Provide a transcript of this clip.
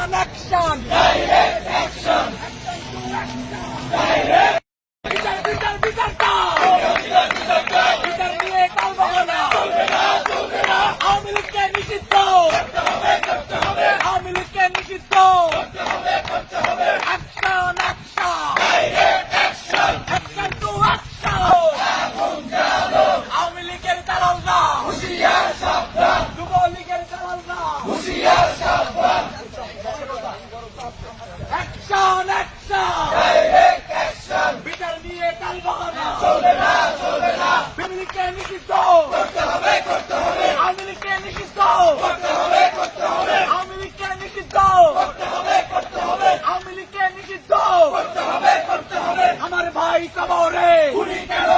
on action! Direct action! Direct! Bitar, bitar, bitar, bitar! Bitar, bitar, bitar, bitar! Bitar, bitar, bitar, bitar! Bitar, bitar, bitar, bitar! Action action direct action বিচার নিয়ে কাল বহানা। চলবে না চলবে না। ফ্যামিলিকে নিষিদ্ধ। করতে হবে করতে হবে। আমিলিকে নিষিদ্ধ। করতে হবে করতে হবে। আমিলিকে নিষিদ্ধ। করতে হবে করতে হবে। আমিলিকে নিষিদ্ধ। করতে হবে করতে হবে। আমার ভাই কবরে। গুলি কেন